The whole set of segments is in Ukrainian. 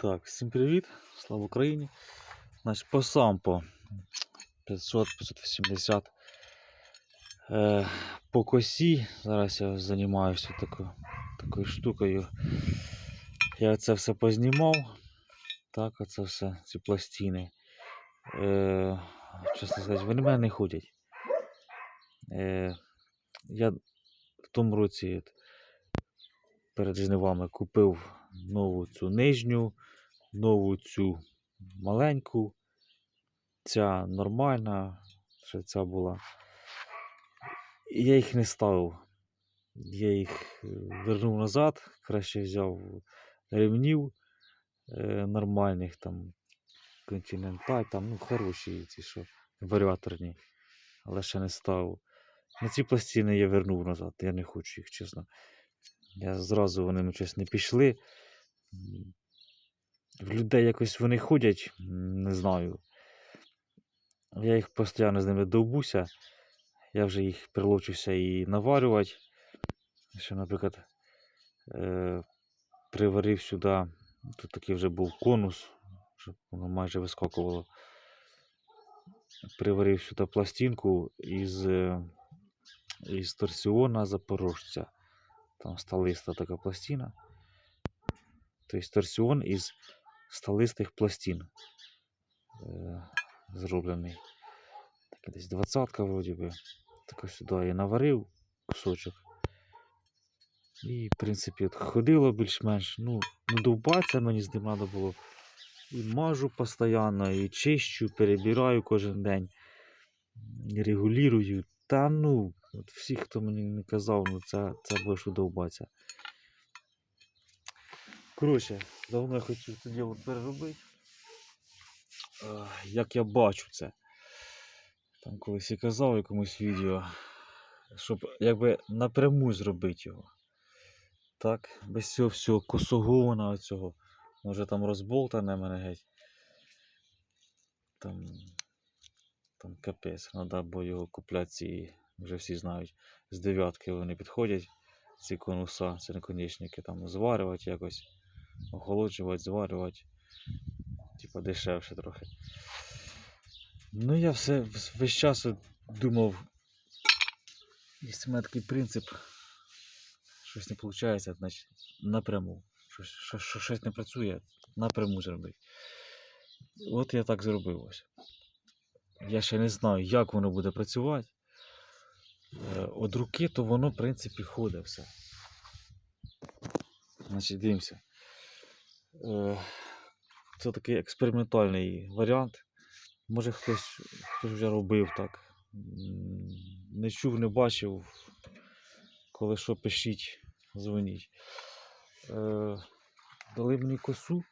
Так, всім привіт, слава Україні. Значить, по сампо 500-580. Е, по косі. Зараз я займаюся такою, такою штукою. Я це все познімав. Так, оце все, ці пластини. Е, чесно сказати, вони мене не ходять. Е, я в тому році перед жнивами купив нову цю нижню, нову цю маленьку. Ця нормальна, ще ця була. Я їх не ставив. Я їх е, вернув назад, краще взяв ремнів е, нормальних, там Continental, там, ну, хороші ці, що варіаторні, але ще не ставив. На ці пластини я вернув назад, я не хочу їх, чесно. Я зразу вони щось не пішли. В людей якось вони ходять, не знаю. Я їх постійно з ними довбуся. Я вже їх прилучився і наварювати. Що, наприклад, е, приварив сюди, тут такий вже був конус, щоб воно майже вискакувало. Приварив сюди пластинку із, е, із торсіона запорожця. Там сталиста така пластина. Тобто торсіон із сталистих пластин е, зроблений. Так, десь двадцятка вроді би. Так сюди я наварив кусочок. І, в принципі, от ходило більш-менш. Ну, довбатися мені з ним треба було. І мажу постійно, і чищу, перебираю кожен день. І регулюю. Та ну, от всі, хто мені не казав, ну це, це будеш удовбатися. Коротше, давно я хотів це діло переробити. Е, Як я бачу це. Там колись я казав в якомусь відео, щоб якби напряму зробити його. Так, без цього всього косогона оцього. Може там розболтане мене геть. Там, там капець, треба, бо його купляти ці, вже всі знають, з дев'ятки вони підходять, ці конуса, ці наконечники, там зварювати якось, охолоджувати, зварювати. Типа дешевше трохи. Ну, я все весь час думав, в мене такий принцип, щось не виходить, значить напряму. Щось, що, що, щось не працює, напряму зробити. От я так зробив ось. Я ще не знаю, як воно буде працювати. Е, От руки, то воно, в принципі, ходить все. Значить, дивимося. Це такий експериментальний варіант. Може хтось, хтось вже робив так. Не чув, не бачив. Коли що пишіть, дзвоніть. Е, дали мені косу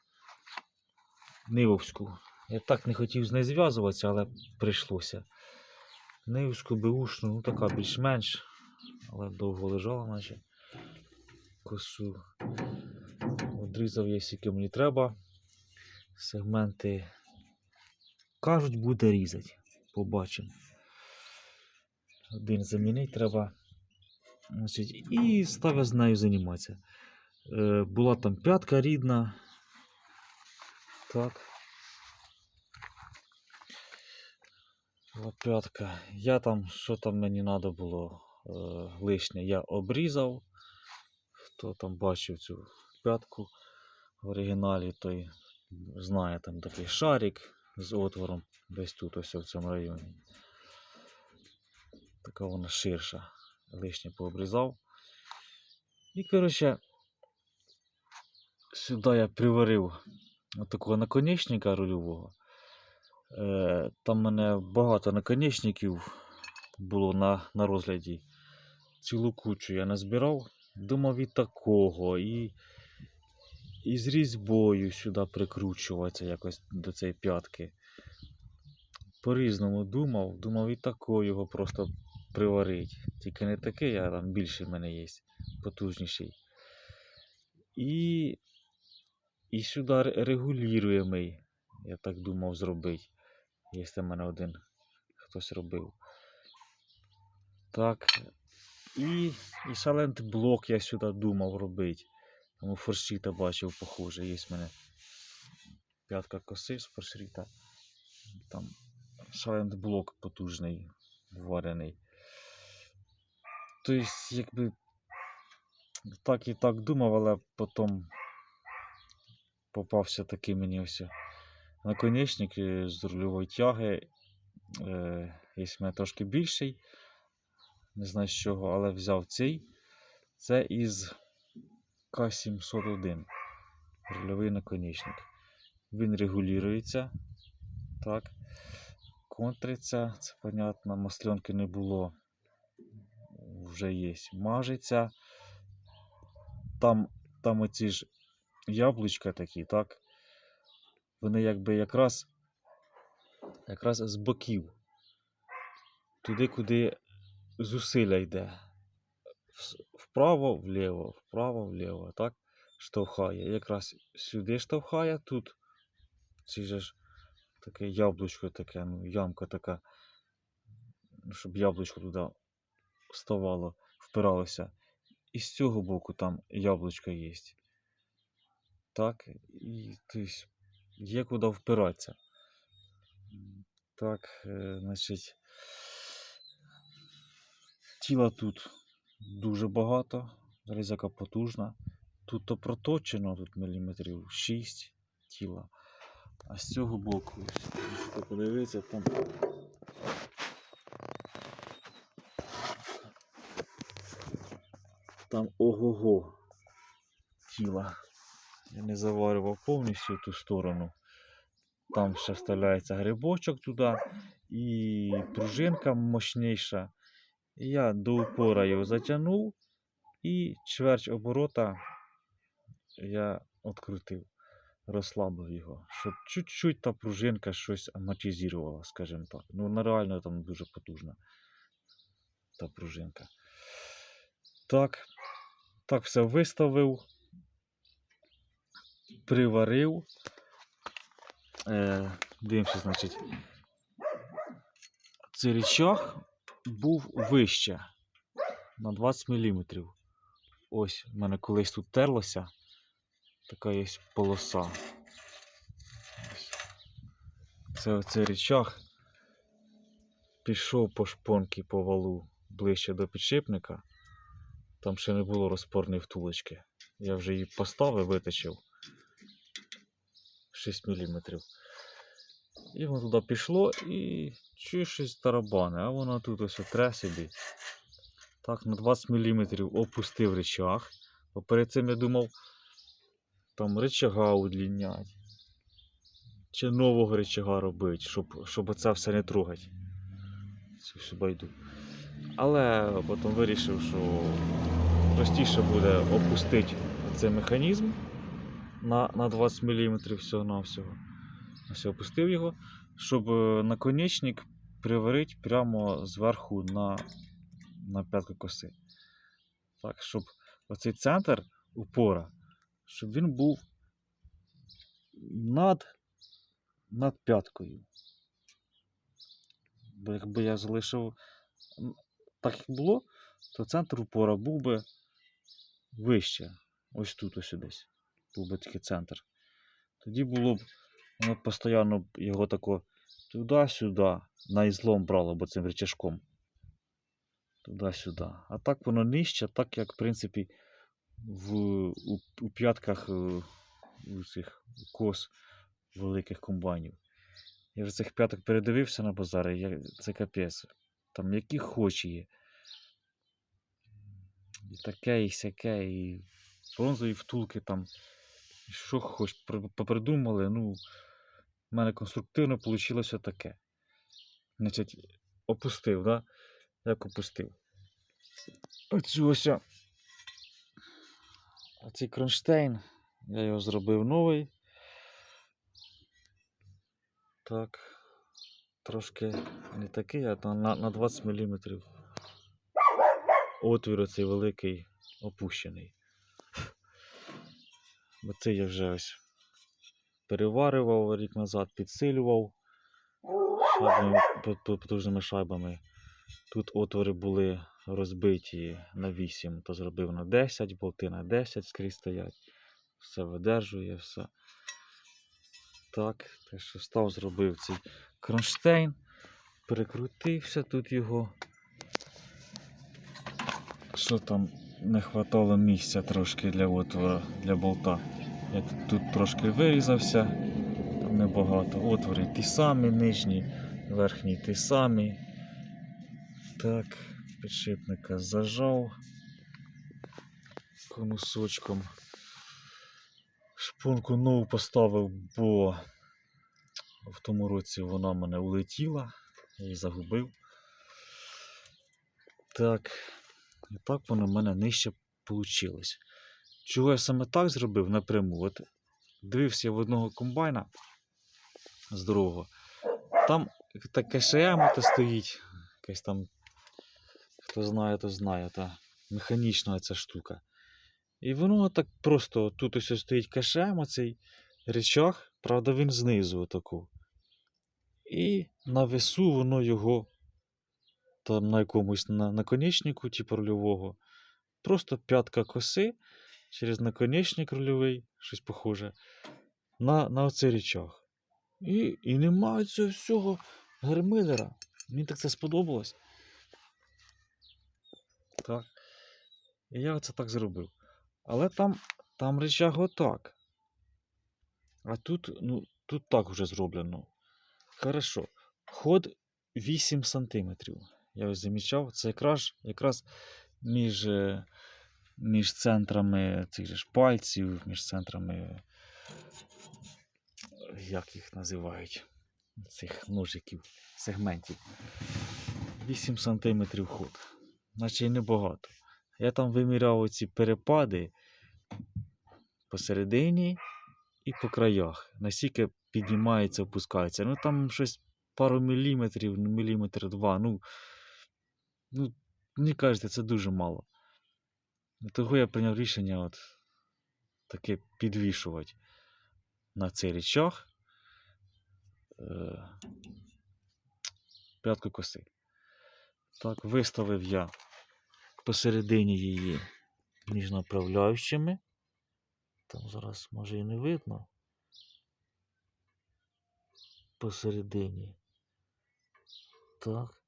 Нивовську. Я так не хотів з нею зв'язуватися, але прийшлося. Нивську, беушну, ну така більш-менш, але довго лежала, наче косу. Одрізав я скільки мені треба. Сегменти кажуть, буде різати. Побачимо. Один замінити треба. Значить, і став з нею займатися. Е, була там п'ятка рідна. Так. Була п'ятка. Я там, що там мені треба було е, лишнє, я обрізав. Хто там бачив цю п'ятку в оригіналі, той знає там такий шарик з отвором десь тут, ось в цьому районі. Така вона ширша. Лишнє пообрізав. І, коротше, сюди я приварив такого наконечника рульового. Е, там в мене багато наконечників було на, на розгляді. Цілу кучу я назбирав. Думав і такого, і, і з різьбою сюди прикручуватися якось до цієї п'ятки. По-різному думав, думав і такого його просто приварити. Тільки не такий, а там більший в мене є, потужніший. І, і сюди ре- регулюємий, я так думав зробити. Якщо в мене один хтось робив. Так. І, і салент блок я сюди думав робити. Тому форшіта бачив, похоже, є мене п'ятка коси з форшріта. Там шайлендблок потужний, варений. Тобто, якби так і так думав, але потім попався такий мені ось наконечник е, з рульової тяги. Е, є в мене трошки більший. Не знаю з чого, але взяв цей. Це із К701. Рульовий наконечник. Він регулюється. Так. Контриться, це понятно, масленки не було. Вже є. Мажеться. Там, там оці ж яблучка такі, так? Вони якби якраз, якраз з боків. Туди, куди зусилля йде. Вправо, вліво, вправо, вліво, так? Штовхає. Якраз сюди штовхає, тут. Ці же ж таке яблучко таке, ну, ямка така, ну, щоб яблучко туди вставало, впиралося. І з цього боку там яблучко є. Так, і тобто, є куди впиратися. Так, е, значить, тіла тут дуже багато, ризика потужна. Тут то проточено, тут міліметрів 6 тіла. А з цього боку, ось, подивитися, там там ого-го тіла. Я не заварював повністю ту сторону. Там ще вставляється грибочок туди і пружинка мощніша. Я до упора його затягнув і чверть оборота я відкрутив, розслабив його, щоб чуть-чуть та пружинка щось амортизувала, скажімо так. Ну, вона там дуже потужна та пружинка. Так, так все виставив, приварив. Е, дивимося, значить, цей рычаг був вище на 20 мм. Ось в мене колись тут терлося. Така є полоса. Це оцей рычаг пішов по шпонки по валу ближче до підшипника. Там ще не було розпорної втулочки. Я вже її поставив, виточив 6 мм. І воно туди пішло і чуєш щось тарабане, а воно тут ось тре собі. Так, на 20 мм опустив речах. Бо перед цим я думав, там речага удлінять. Чи нового речага робити, щоб, щоб це все не трогати. Цю всю байду. Але потім вирішив, що простіше буде опустити цей механізм на, на 20 мм всього-навсього. Ось я опустив його, щоб е, наконечник приварити прямо зверху на, на п'ятку коси. Так, щоб оцей центр упора, щоб він був над, над п'яткою. Бо якби я залишив так, як було, то центр упора був би вище. Ось тут ось десь. Був би такий центр. Тоді було б воно постійно його тако туди-сюди на ізлом брало б цим речашком. Туди-сюди. А так воно нижче, так як, в принципі, в, у, у п'ятках е, у цих кос великих комбайнів. Я вже цих п'яток передивився на базарі, я, це капець. Там які хоч є. І таке, і сяке, і бронзові втулки там. Що хоч попридумали, ну, в мене конструктивно вийшло таке. Значить, опустив, да? Як опустив? Оцю ось. Оцей кронштейн. Я його зробив новий. Так. Трошки не такий, а на, на 20 мм. Отвір оцей великий опущений. Бо це я вже ось переварював рік назад, підсилював шайбами, по- по- потужними шайбами. Тут отвори були розбиті на 8, то зробив на 10, болти на 10 скрізь стоять. Все видержує, все. Так, те, що став, зробив цей кронштейн, перекрутився тут його. Що там не хватало місця трошки для отвора, для болта. Я тут, трошки вирізався, там небагато. Отвори ті самі, нижні, верхні ті самі. Так, підшипника зажав конусочком. Шпунку нову поставив, бо в тому році вона в мене улетіла, її загубив. Так, і так воно в мене нижче вийшло. Чого я саме так зробив напряму? От дивився в одного комбайна здорового. Там таке ШМ стоїть, якась там, хто знає, то знає, та механічна ця штука. І воно так просто тут ось стоїть КШМ, оцей речах, правда, він знизу отаку. І на весу воно його там на якомусь на, наконечнику, типу рульового. Просто п'ятка коси через наконечник рульовий, щось похоже, на, на оцей речах. І, і немає цього всього гермидера. Мені так це сподобалось. Так. І я оце так зробив. Але там, там речах отак. А тут, ну, тут так вже зроблено. Хорошо. Ход 8 см. Я ось замічав, це якраз, якраз між, е, між центрами цих же пальців, між центрами, як їх називають, цих ножиків, сегментів. 8 см ход. Й небагато. Я там виміряв оці перепади посередині і по краях. Наскільки піднімається, опускається. Ну там щось пару міліметрів, міліметр два. Ну, ну мені кажеться, це дуже мало. І Того я прийняв рішення от таке підвішувати на цей речах е, п'ятку коси. Так, виставив я посередині її між направляючими. Там зараз може і не видно. Посередині. Так.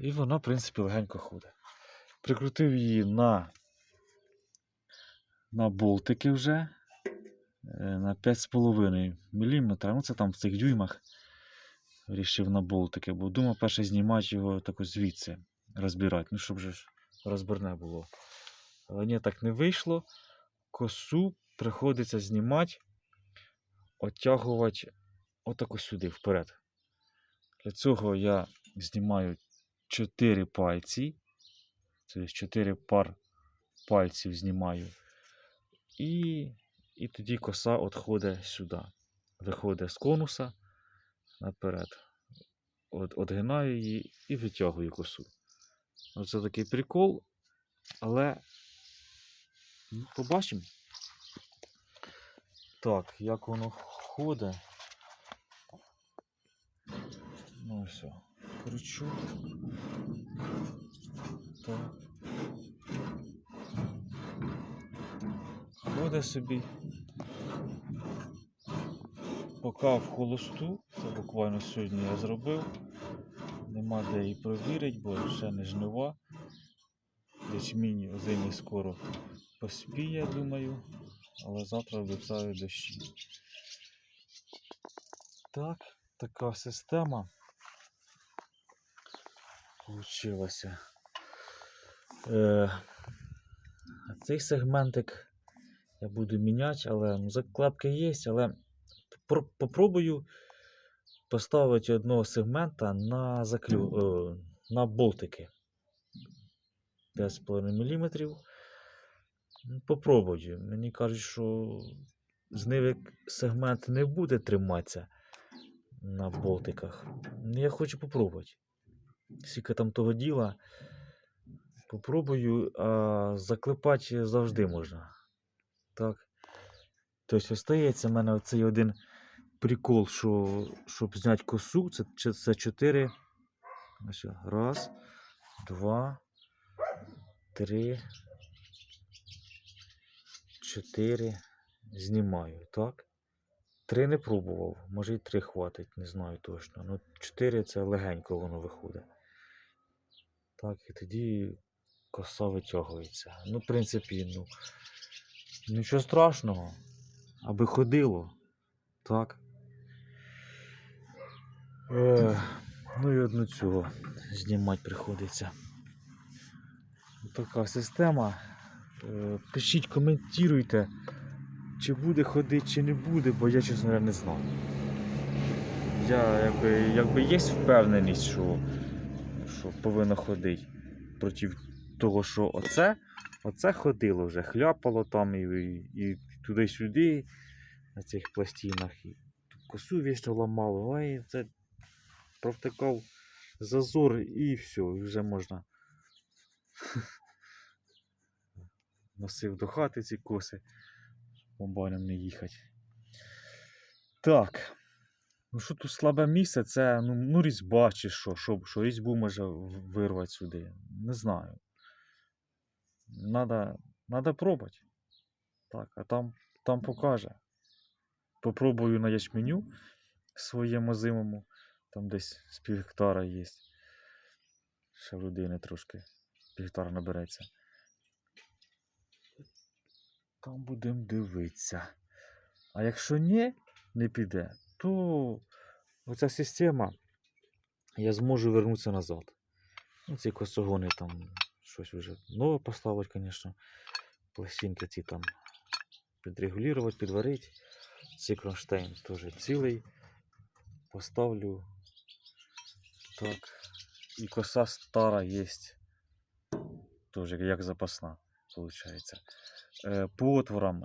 І вона, в принципі, легенько ходить. Прикрутив її на, на болтики вже е, на 5,5 мм. Ну, це там в цих дюймах. Рішив на болтики, бо думав перше знімати його тако звідси розбирати, ну щоб же ж розбірне було. Але ні, так не вийшло. Косу приходиться знімати, оттягувати отако сюди вперед. Для цього я знімаю 4 пальці. Тобто 4 пар пальців знімаю. І, і тоді коса відходить сюди. Виходить з конуса наперед. От, Отгинаю її і витягую косу. Оце такий прикол, але ну, побачимо. Так, як воно ходить. Ну все, кручу. Ходить собі. Поки в холосту, це буквально сьогодні я зробив. Нема де її провірити, бо ще не жнива. Ячмінь озимий скоро поспіє, думаю, але завтра обіцяю дощі. Так, така система получилася. Е, цей сегментик я буду міняти, але ну, заклепки є, але попробую поставити одного сегмента на заклю... е, на болтики 5,5 мм. Попробую. Мені кажуть, що з ними сегмент не буде триматися на болтиках. Я хочу попробувати. Скільки там того діла. Попробую, а заклепати завжди можна. Так. Тобто остається в мене оцей один прикол, що щоб зняти косу, це, це, це 4. Раз, два, три, чотири. Знімаю, так? Три не пробував, може і три хватить, не знаю точно. Ну, чотири це легенько воно виходить. Так, і тоді коса витягується. Ну, в принципі, ну, нічого страшного, аби ходило. Так. Е, ну і одну цього знімати приходиться. Така система. Е, Пишіть, коментуйте, чи буде ходити, чи не буде, бо я, чесно говоря, не знаю. Я якби, якби є впевненість, що, що повинно ходити проти того, що оце, оце ходило вже, хляпало там і, і, і туди-сюди на цих пластинах, і косу вічно ламало, ой, це провтикав зазор і все, і вже можна носив до хати ці коси, комбайном не їхати. Так. Ну що тут слабе місце, це ну, ну різьба чи що, що, що різьбу може вирвати сюди. Не знаю. Надо, надо пробувати. Так, а там, там покаже. Попробую на ячменю своєму зимому. Там десь з пів гектара є. Ще в людини трошки пів гектара набереться. Там будемо дивитися. А якщо ні, не піде, то оця система я зможу вернутися назад. Ну, ці косогони там щось вже нове поставити, звісно. Пластинки ці там підрегулювати, підварити. Цей кронштейн теж цілий. Поставлю. Так. І коса стара є. Теж як запасна, виходить. Е, по отворам,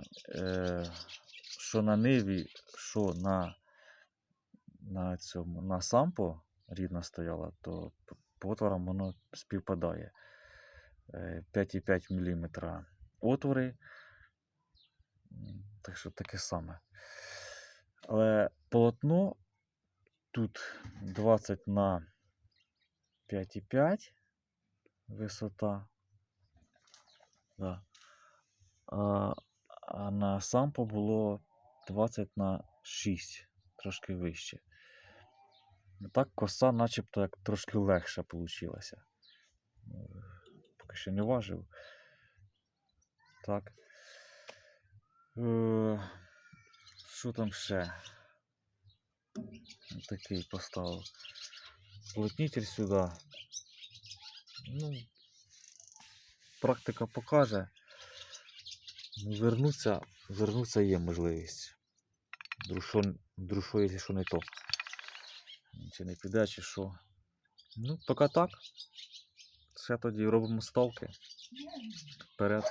що на ниві, що на, на цьому на сампо рідна стояла, то по отворам воно співпадає. Е, 5,5 мм отвори. Так що таке саме. Але полотно тут 20 на 5,5 висота. Да. А, а на сампо було 20 на 6, трошки вище. Так коса начебто як трошки легша вийшла. Поки що не важив. Так. Е, Що там ще? Такий поставив. Плотнитель сюди. Ну, практика покаже. Ну, вернуться, вернуться є можливість. Друшо, якщо що не то. Чи не піде, чи що. Ну, поки так. Ще тоді робимо ставки. Вперед.